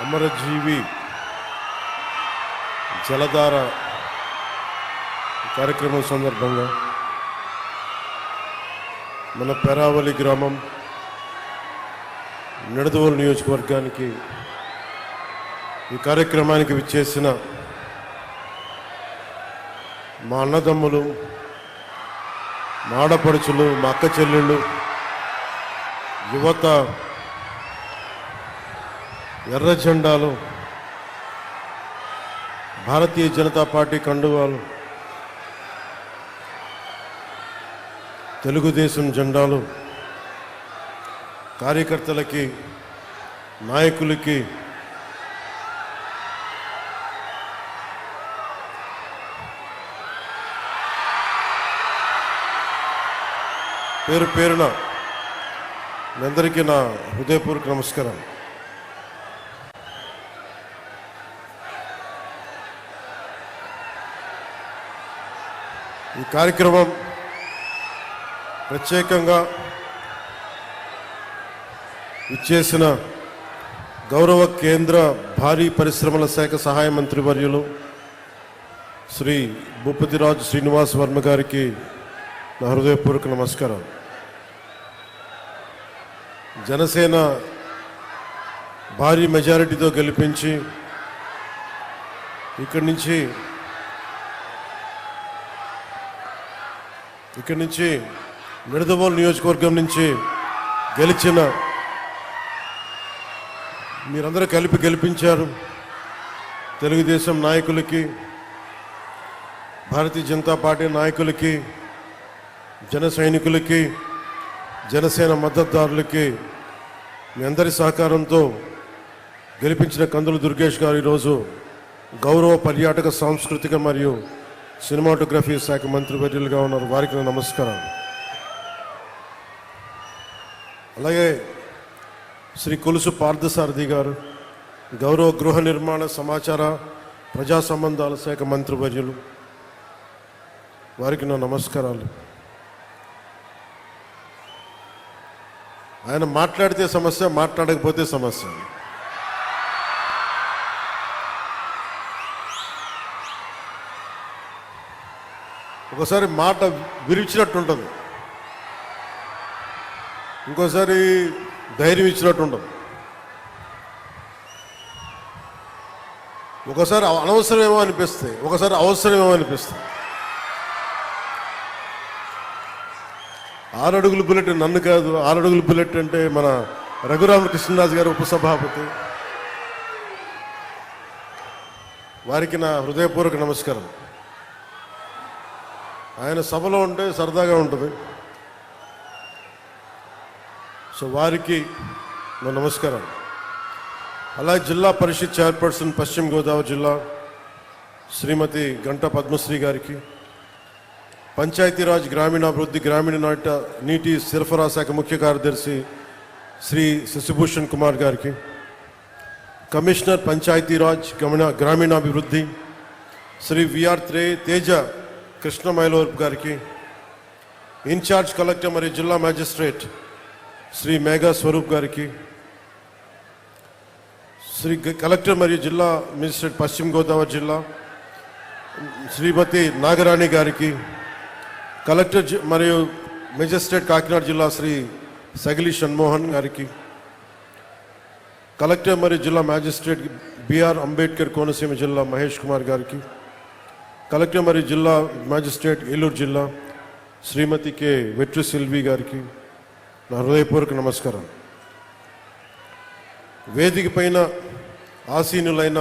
అమరజీవి జలధార కార్యక్రమం సందర్భంగా మన పెరావలి గ్రామం నిడదవోలు నియోజకవర్గానికి ఈ కార్యక్రమానికి విచ్చేసిన మా అన్నదమ్ములు మా ఆడపడుచులు మా అక్క చెల్లెళ్ళు యువత ఎర్ర జెండాలు భారతీయ జనతా పార్టీ కండువాలు తెలుగుదేశం జెండాలు కార్యకర్తలకి నాయకులకి పేరు పేరున మీ అందరికీ నా హృదయపూర్వక నమస్కారం ఈ కార్యక్రమం ప్రత్యేకంగా ఇచ్చేసిన గౌరవ కేంద్ర భారీ పరిశ్రమల శాఖ సహాయ మంత్రి వర్యులు శ్రీ భూపతిరాజు శ్రీనివాస్ వర్మ గారికి నా హృదయపూర్వక నమస్కారం జనసేన భారీ మెజారిటీతో గెలిపించి ఇక్కడి నుంచి ఇక్కడి నుంచి నిడదవోలు నియోజకవర్గం నుంచి గెలిచిన మీరందరూ కలిపి గెలిపించారు. తెలుగుదేశం నాయకులకి భారతీయ జనతా పార్టీ నాయకులకి జన సైనికులకి జనసేన మద్దతుదారులకి మీ అందరి సహకారంతో గెలిపించిన కందులు దుర్గేష్ గారు ఈరోజు గౌరవ పర్యాటక సాంస్కృతిక మరియు సినిమాటోగ్రఫీ శాఖ మంత్రి వర్యులుగా ఉన్నారు. వారికి నా నమస్కారం అలాగే శ్రీ కొలుసు పార్థసారథి గారు గౌరవ గృహ నిర్మాణ సమాచార ప్రజా సంబంధాల శాఖ మంత్రి వర్యులు వారికి నా నమస్కారాలు. ఆయన మాట్లాడితే సమస్య మాట్లాడకపోతే సమస్య. ఒకసారి మాట విరిచినట్టు ఉంటుంది ఇంకోసారి ధైర్యం ఇచ్చినట్టు ఉంటుంది ఒకసారి అనవసరమేమో అనిపిస్తాయి ఒకసారి అవసరమేమో అనిపిస్తాయి ఆరడుగుల బుల్లెట్ నన్ను కాదు ఆరడుగుల బుల్లెట్ అంటే మన రఘురామ కృష్ణరాజు గారు ఉపసభాపతి. వారికి నా హృదయపూర్వక నమస్కారం. ఆయన సభలో ఉంటే సరదాగా ఉంటుంది. సో వారికి నా నమస్కారం అలాగే జిల్లా పరిషత్ చైర్పర్సన్ పశ్చిమ గోదావరి జిల్లా శ్రీమతి గంట పద్మశ్రీ గారికి పంచాయతీరాజ్ గ్రామీణాభివృద్ధి గ్రామీణ నాట నీటి సరఫరా శాఖ ముఖ్య కార్యదర్శి శ్రీ శశిభూషణ్ కుమార్ గారికి కమిషనర్ పంచాయతీరాజ్ గమన గ్రామీణాభివృద్ధి శ్రీ విఆర్ త్రే తేజ కృష్ణ మైలోర్ గారికి ఇన్ఛార్జ్ కలెక్టర్ మరియు జిల్లా మ్యాజిస్ట్రేట్ శ్రీ మేఘా స్వరూప్ గారికి శ్రీ గ- కలెక్టర్ మరియు జిల్లా మేజిస్ట్రేట్ పశ్చిమ గోదావరి జిల్లా శ్రీమతి నాగరాణి గారికి కలెక్టర్ జి- మరియు మెజిస్ట్రేట్ కాకినాడ జిల్లా శ్రీ సగిలి షణ్మోహన్ గారికి కలెక్టర్ మరియు జిల్లా మ్యాజిస్ట్రేట్ బిఆర్ అంబేద్కర్ కోనసీమ జిల్లా మహేష్ కుమార్ గారికి కలెక్టర్ మరియు జిల్లా మ్యాజిస్ట్రేట్ ఏలూరు జిల్లా శ్రీమతి కె వెట్రి సిల్వి గారికి నా హృదయపూర్వక నమస్కారం. వేదిక పైన ఆసీనులైన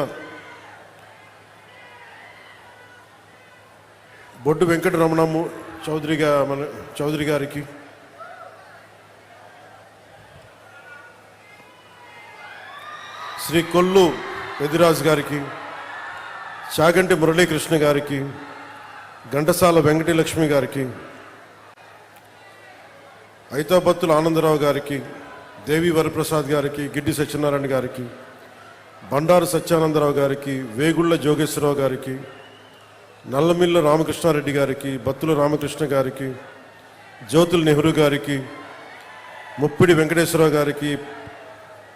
బొడ్డు వెంకటరమణము చౌదరి మన చౌదరి గారికి శ్రీ కొల్లు పెదిరాజు గారికి చాగంటి మురళీకృష్ణ గారికి ఘంటసాల వెంకటి లక్ష్మి గారికి ఐతాబత్తుల ఆనందరావు గారికి దేవి వరప్రసాద్ గారికి గిడ్డి సత్యనారాయణ గారికి బండారు సత్యానందరావు గారికి వేగుళ్ళ జోగేశ్వరరావు గారికి నల్లమిల్ల రామకృష్ణారెడ్డి గారికి బత్తుల రామకృష్ణ గారికి జ్యోతుల నెహ్రూ గారికి ముప్పిడి వెంకటేశ్వరరావు గారికి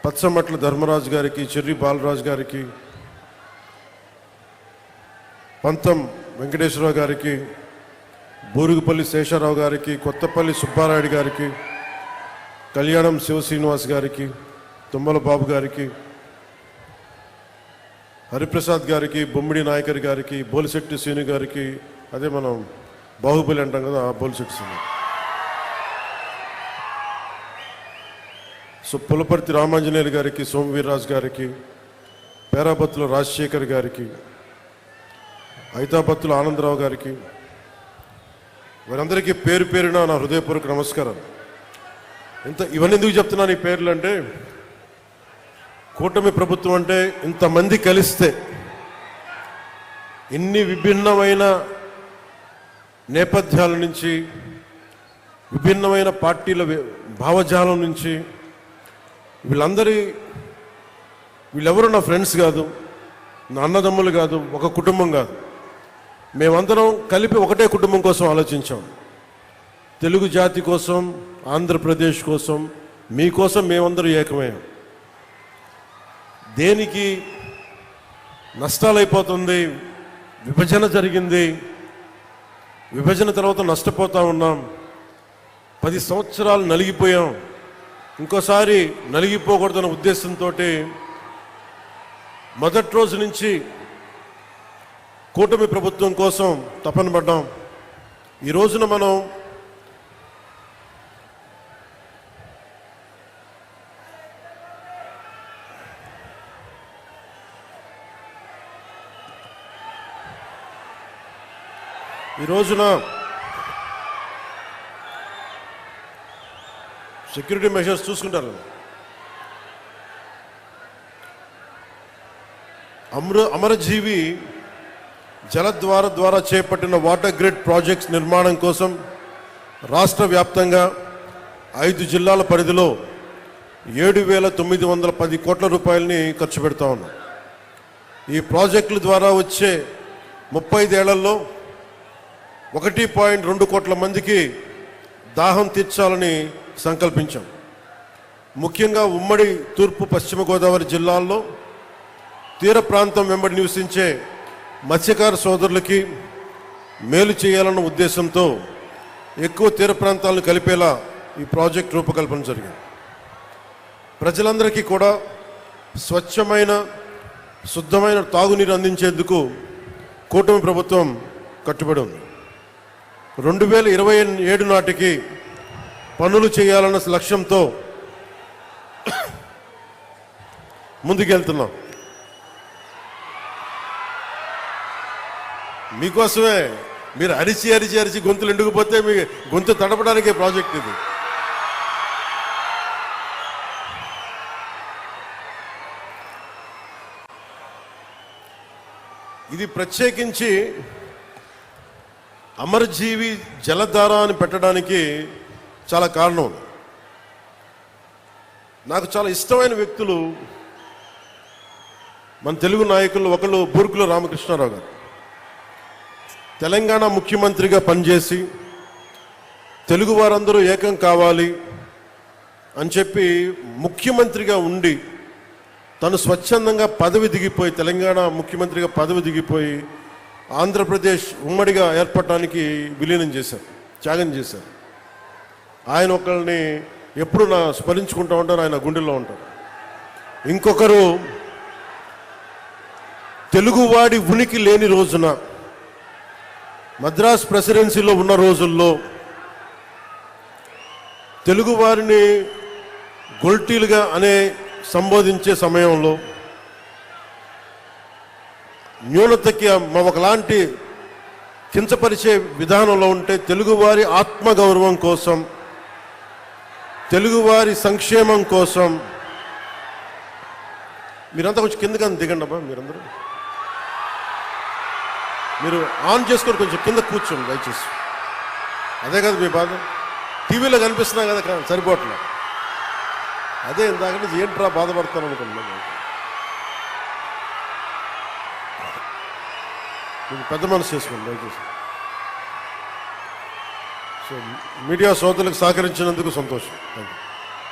పచ్చమట్ల ధర్మరాజు గారికి చెర్రి బాలరాజు గారికి పంతం వెంకటేశ్వరరావు గారికి బూరుగుపల్లి శేషారావు గారికి కొత్తపల్లి సుబ్బారాయుడు గారికి కళ్యాణం శివ శ్రీనివాస్ గారికి తుమ్మల బాబు గారికి హరిప్రసాద్ గారికి బొమ్మిడి నాయకర్ గారికి బోలిశెట్టి శ్రీను గారికి అదే మనం బాహుబలి అంటాం కదా ఆ బోలిశెట్టి శ్రీను. సో పులపర్తి రామాంజనేయులు గారికి సోమవీర్రాజు గారికి పేరాబత్తుల రాజశేఖర్ గారికి ఐతాబత్తుల ఆనందరావు గారికి. వారందరికీ పేరు పేరున నా హృదయపూర్వక నమస్కారం ఇంత ఇవన్నీ ఎందుకు చెప్తున్నాను ఈ పేర్లు అంటే కూటమి ప్రభుత్వం అంటే ఇంతమంది కలిస్తే ఇన్ని విభిన్నమైన నేపథ్యాల నుంచి విభిన్నమైన పార్టీల భావజాలం నుంచి వీళ్ళందరి వీళ్ళెవరు నా ఫ్రెండ్స్ కాదు నా అన్నదమ్ములు కాదు ఒక కుటుంబం కాదు. మేమందరం కలిపి ఒకటే కుటుంబం కోసం ఆలోచించాం. తెలుగు జాతి కోసం ఆంధ్రప్రదేశ్ కోసం మీకోసం మేమందరం ఏకమయ్యాం. దేనికి నష్టాలైపోతుంది విభజన జరిగింది విభజన తర్వాత నష్టపోతూ ఉన్నాం. పది సంవత్సరాలు నలిగిపోయాం. ఇంకోసారి నలిగిపోకూడదన్న ఉద్దేశంతో మొదటి రోజు నుంచి కూటమి ప్రభుత్వం కోసం తపన పడ్డాం. ఈ రోజున మనం ఈ రోజున సెక్యూరిటీ మెషర్స్ చూసుకుంటారు. అమర అమరజీవి జలద్వార ద్వారా చేపట్టిన వాటర్ గ్రిడ్ ప్రాజెక్ట్స్ నిర్మాణం కోసం రాష్ట్ర వ్యాప్తంగా ఐదు జిల్లాల పరిధిలో ఏడు వేల తొమ్మిది వందల పది కోట్ల రూపాయలని ఖర్చు పెడతా ఉన్నాం. ఈ ప్రాజెక్టుల ద్వారా వచ్చే ముప్పై ఐదేళ్ళలో ఒకటి పాయింట్ రెండు కోట్ల మందికి దాహం తీర్చాలని సంకల్పించాం. ముఖ్యంగా ఉమ్మడి తూర్పు పశ్చిమ గోదావరి జిల్లాల్లో తీర ప్రాంతం వెంబడి నివసించే మత్స్యకార సోదరులకి మేలు చేయాలన్న ఉద్దేశంతో ఎక్కువ తీర ప్రాంతాలను కలిపేలా ఈ ప్రాజెక్ట్ రూపకల్పన జరిగింది. ప్రజలందరికీ కూడా స్వచ్ఛమైన శుద్ధమైన తాగునీరు అందించేందుకు కూటమి ప్రభుత్వం కట్టుబడి ఉంది. రెండు వేల ఇరవై ఏడు నాటికి పనులు చేయాలన్న లక్ష్యంతో ముందుకెళ్తున్నాం. మీకోసమే మీరు అరిచి అరిచి అరిచి గొంతులు ఎండుకుపోతే మీ గొంతు తడపడానికే ప్రాజెక్ట్ ఇది. ఇది ప్రత్యేకించి అమరజీవి జలధార అని పెట్టడానికి చాలా కారణం. నాకు చాలా ఇష్టమైన వ్యక్తులు మన తెలుగు నాయకులు ఒకళ్ళు బూర్కుల రామకృష్ణారావు గారు. తెలంగాణ ముఖ్యమంత్రిగా పనిచేసి తెలుగు వారందరూ ఏకం కావాలి అని చెప్పి ముఖ్యమంత్రిగా ఉండి తను స్వచ్ఛందంగా పదవి దిగిపోయి తెలంగాణ ముఖ్యమంత్రిగా పదవి దిగిపోయి ఆంధ్రప్రదేశ్ ఉమ్మడిగా ఏర్పడటానికి విలీనం చేశారు త్యాగం చేశారు. ఆయన ఒకరిని ఎప్పుడు నా స్మరించుకుంటూ ఉంటారు ఆయన గుండెల్లో ఉంటారు. ఇంకొకరు తెలుగువాడి ఉనికి లేని రోజున మద్రాస్ ప్రెసిడెన్సీలో ఉన్న రోజుల్లో తెలుగువారిని గొల్టీలుగా అనే సంబోధించే సమయంలో న్యూనతకి మా ఒకలాంటి కించపరిచే విధానంలో ఉంటే తెలుగువారి ఆత్మగౌరవం కోసం తెలుగువారి సంక్షేమం కోసం. మీరంతా కొంచెం కిందకని దిగండి అబ్బా మీరందరూ. మీరు ఆన్ చేసుకొని కొంచెం కింద కూర్చోండి దయచేసి. అదే కదా మీ బాధ. టీవీలో కనిపిస్తున్నా కదా సరిపోవట్లేదు అదే ఇందాక నుంచి ఏంట్రా బాధపడతాను అనుకున్నాను మీకు పెద్ద మనసు చేసుకోండి దయచేసి. సో మీడియా సోదరులకు సహకరించినందుకు సంతోషం. Thank you